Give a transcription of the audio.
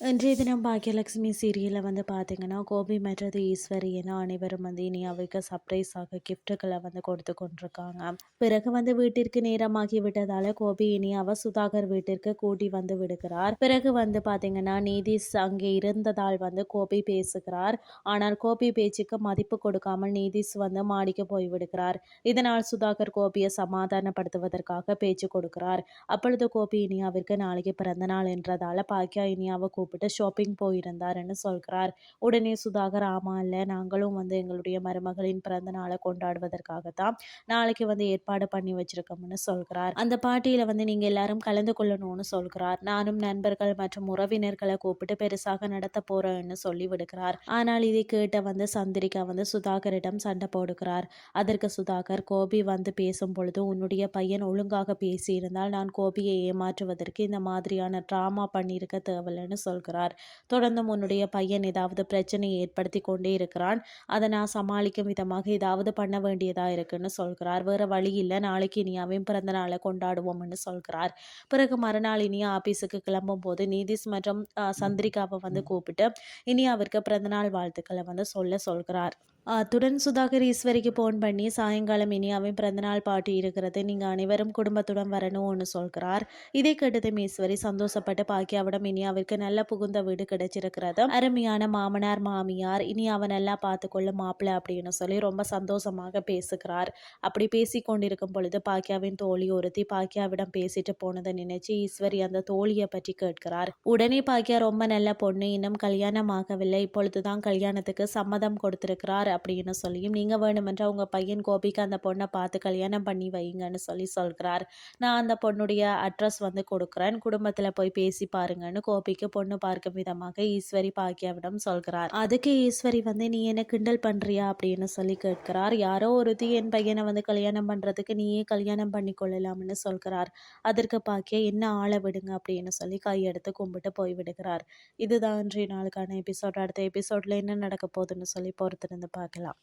இன்றைய தினம் பாக்கியலட்சுமி சீரியலில் வந்து பார்த்தீங்கன்னா கோபி மற்றது ஈஸ்வரி என அனைவரும் வந்து இனி அவைக்கு சர்ப்ரைஸாக கிஃப்ட்டுகளை வந்து கொடுத்து கொண்டிருக்காங்க. பிறகு வந்து வீட்டிற்கு நேரமாகி விட்டதால கோபி இனி அவ சுதாகர் வீட்டிற்கு கூட்டி வந்து விடுகிறார். பிறகு வந்து பார்த்தீங்கன்னா நீதிஷ் அங்கே இருந்ததால் வந்து கோபி பேசுகிறார். ஆனால் கோபி பேச்சுக்கு மதிப்பு கொடுக்காமல் நீதிஷ் வந்து மாடிக்கு போய் விடுகிறார். இதனால் சுதாகர் கோபியை சமாதானப்படுத்துவதற்காக பேச்சு கொடுக்கிறார். அப்பொழுது கோபி இனியாவிற்கு நாளைக்கு பிறந்த நாள் என்றதால பாக்கியா இனியாவை கூப்பிட்டு ஷாப்பிங் போயிருந்தாருன்னு சொல்கிறார் உடனே சுதாகர் ஆமா இல்லை நாங்களும் வந்து எங்களுடைய மருமகளின் பிறந்த நாளை கொண்டாடுவதற்காகத்தான் நாளைக்கு வந்து ஏற்பாடு பண்ணி வச்சிருக்கோம்னு சொல்கிறார் அந்த பாட்டியில வந்து நீங்க எல்லாரும் கலந்து கொள்ளணும்னு சொல்கிறார் நானும் நண்பர்கள் மற்றும் உறவினர்களை கூப்பிட்டு பெருசாக நடத்த போறேன்னு சொல்லி விடுகிறார் ஆனால் இதை கேட்ட வந்து சந்திரிகா வந்து சுதாகரிடம் சண்டை போடுகிறார். அதற்கு சுதாகர் கோபி வந்து பேசும் பொழுது உன்னுடைய பையன் ஒழுங்காக பேசியிருந்தால் நான் கோபியை ஏமாற்றுவதற்கு இந்த மாதிரியான ட்ராமா பண்ணியிருக்க தேவையில்லைன்னு சொல் சொல்கிறார். தொடர்ந்து உன்னுடைய பையன் ஏதாவது பிரச்சனையை ஏற்படுத்தி கொண்டே இருக்கிறான். அதை நான் சமாளிக்கும் விதமாக ஏதாவது பண்ண வேண்டியதா இருக்குன்னு சொல்கிறார். வேற வழி இல்லை. நாளைக்கு இனியாவையும் பிறந்த நாளை கொண்டாடுவோம்னு சொல்கிறார். பிறகு மறுநாள் இனியா ஆபீஸுக்கு கிளம்பும் போது நீதிஷ் மற்றும் சந்திரிகாவை வந்து கூப்பிட்டு இனியாவிற்கு பிறந்தநாள் வாழ்த்துக்களை வந்து சொல்ல சொல்கிறார். அத்துடன் சுதாகர் ஈஸ்வரிக்கு ஃபோன் பண்ணி சாயங்காலம் இனியாவின் பிறந்தநாள் பாட்டி இருக்கிறது. நீங்கள் அனைவரும் குடும்பத்துடன் வரணும்னு சொல்கிறார். இதை கேட்டதும் ஈஸ்வரி சந்தோஷப்பட்டு பாக்கியாவிடம் இனியாவிற்கு நல்ல புகுந்த வீடு கிடைச்சிருக்கிறது அருமையான மாமனார் மாமியார் இனி அவன் நல்லா பார்த்துக்கொள்ள மாப்பிள்ள அப்படின்னு சொல்லி ரொம்ப சந்தோஷமாக பேசுகிறார். அப்படி பேசி கொண்டிருக்கும் பொழுது பாக்கியாவின் தோழி ஒருத்தி பாக்கியாவிடம் பேசிட்டு போனதை நினைச்சு ஈஸ்வரி அந்த தோழியை பற்றி கேட்கிறார். உடனே பாக்கியா ரொம்ப நல்ல பொண்ணு. இன்னும் கல்யாணம் ஆகவில்லை. இப்பொழுதுதான் கல்யாணத்துக்கு சம்மதம் கொடுத்திருக்கிறார். அப்படின்னு சொல்லியும் நீங்கள் வேணுமென்றால் உங்கள் பையன் கோபிக்கு அந்த பொண்ணை பார்த்து கல்யாணம் பண்ணி வைங்கன்னு சொல்லி சொல்கிறார். நான் அந்த பொண்ணுடைய அட்ரஸ் வந்து கொடுக்குறேன். குடும்பத்தில் போய் பேசி பாருங்கன்னு கோபிக்கு பொண்ணு பார்க்கும் விதமாக ஈஸ்வரி பாக்கியாவிடம் சொல்கிறார். அதுக்கு ஈஸ்வரி வந்து நீ என்ன கிண்டல் பண்ணுறியா அப்படின்னு சொல்லி கேட்கிறார். யாரோ ஒருத்தி என் பையனை வந்து கல்யாணம் பண்ணுறதுக்கு நீயே கல்யாணம் பண்ணி கொள்ளலாம்னு சொல்கிறார். அதற்கு பாக்கிய என்ன ஆளை விடுங்க? அப்படின்னு சொல்லி கையெடுத்து கும்பிட்டு போய் விடுகிறார். இதுதான் இன்றைய நாளுக்கான எபிசோட். அடுத்த எபிசோடில் என்ன நடக்க போகுதுன்னு சொல்லி பொறுத்திருந்து பார்க்கலாம்